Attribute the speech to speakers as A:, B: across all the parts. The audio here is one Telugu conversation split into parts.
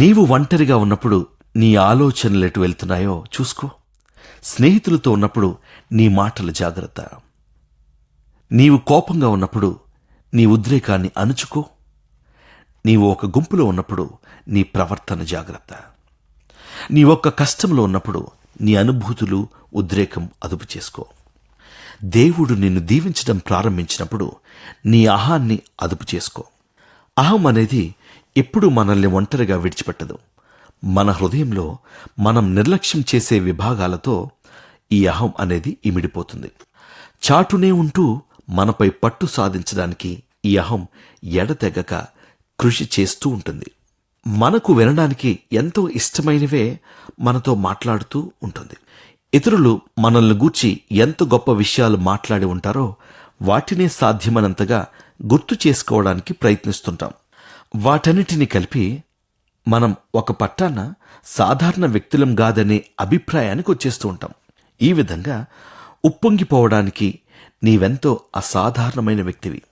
A: నీవు ఒంటరిగా ఉన్నప్పుడు నీ ఆలోచనలు ఎటు వెళ్తున్నాయో చూసుకో. స్నేహితులతో ఉన్నప్పుడు నీ మాటలు జాగ్రత్త. నీవు కోపంగా ఉన్నప్పుడు నీ ఉద్రేకాన్ని అణుచుకో. నీవు ఒక గుంపులో ఉన్నప్పుడు నీ ప్రవర్తన జాగ్రత్త. నీ ఒక్క కష్టంలో ఉన్నప్పుడు నీ అనుభూతులు ఉద్రేకం అదుపు చేసుకో. దేవుడు నిన్ను దీవించడం ప్రారంభించినప్పుడు నీ అహాన్ని అదుపు చేసుకో. అహం అనేది ఎప్పుడూ మనల్ని ఒంటరిగా విడిచిపెట్టదు. మన హృదయంలో మనం నిర్లక్ష్యం చేసే విభాగాలతో ఈ అహం అనేది ఇమిడిపోతుంది. చాటునే ఉంటూ మనపై పట్టు సాధించడానికి ఈ అహం ఎడతెగక కృషి చేస్తూ ఉంటుంది. మనకు వినడానికి ఎంతో ఇష్టమైనవే మనతో మాట్లాడుతూ ఉంటుంది. ఇతరులు మనల్ని గూర్చి ఎంత గొప్ప విషయాలు మాట్లాడి ఉంటారో వాటినే సాధ్యమైనంతగా గుర్తు చేసుకోవడానికి ప్రయత్నిస్తుంటాం. వాటన్నిటిని కలిపి మనం ఒక పట్టాన సాధారణ వ్యక్తులం కాదనే అభిప్రాయానికి వచ్చేస్తూ ఉంటాం. ఈ విధంగా ఉప్పొంగిపోవడానికి నీవెంతో అసాధారణమైన వ్యక్తివి.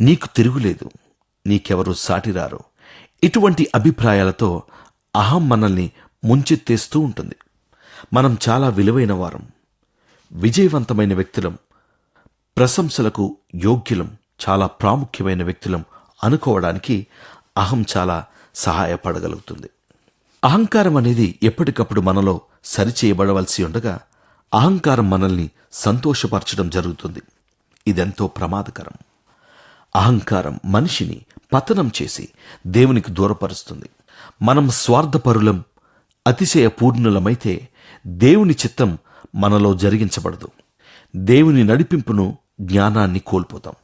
A: నీకు తిరుగులేదు నీకెవరూ సాటిరారు. ఇటువంటి అభిప్రాయాలతో అహం మనల్ని ముంచెత్తేస్తూ ఉంటుంది. మనం చాలా విలువైన వారం విజయవంతమైన వ్యక్తులం ప్రశంసలకు యోగ్యులం చాలా ప్రాముఖ్యమైన వ్యక్తులం అనుకోవడానికి అహం చాలా సహాయపడగలుగుతుంది. అహంకారం అనేది ఎప్పటికప్పుడు మనలో సరిచేయబడవలసి ఉండగా అహంకారం మనల్ని సంతోషపరచడం జరుగుతుంది. ఇదెంతో ప్రమాదకరం. అహంకారం మనిషిని పతనం చేసి దేవునికి దూరపరుస్తుంది. మనం స్వార్థపరులం అతిశయ పూర్ణులమైతే దేవుని చిత్తం మనలో జరిగించబడదు. దేవుని నడిపింపును జ్ఞానాన్ని కోల్పోతాం.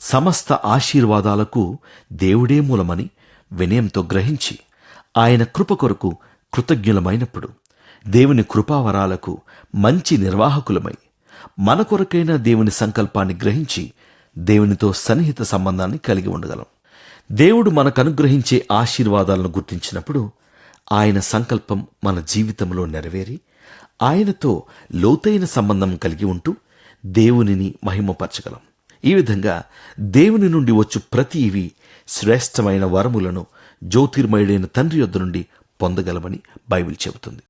A: సమస్త ఆశీర్వాదాలకు దేవుడే మూలమని వినయంతో గ్రహించి ఆయన కృప కొరకు కృతజ్ఞులమైనప్పుడు దేవుని కృపావరాలకు మంచి నిర్వాహకులమై మన కొరకైన దేవుని సంకల్పాన్ని గ్రహించి దేవునితో సన్నిహిత సంబంధాన్ని కలిగి ఉండగలం. దేవుడు మనకు అనుగ్రహించే ఆశీర్వాదాలను గుర్తించినప్పుడు ఆయన సంకల్పం మన జీవితంలో నెరవేరి ఆయనతో లోతైన సంబంధం కలిగి ఉంటూ దేవునిని మహిమపరచగలం. ఈ విధంగా దేవుని నుండి వచ్చు ప్రతి ఇవి శ్రేష్టమైన వరములను జ్యోతిర్మయుడైన తండ్రి యొద్ద నుండి పొందగలమని బైబిల్ చెబుతుంది.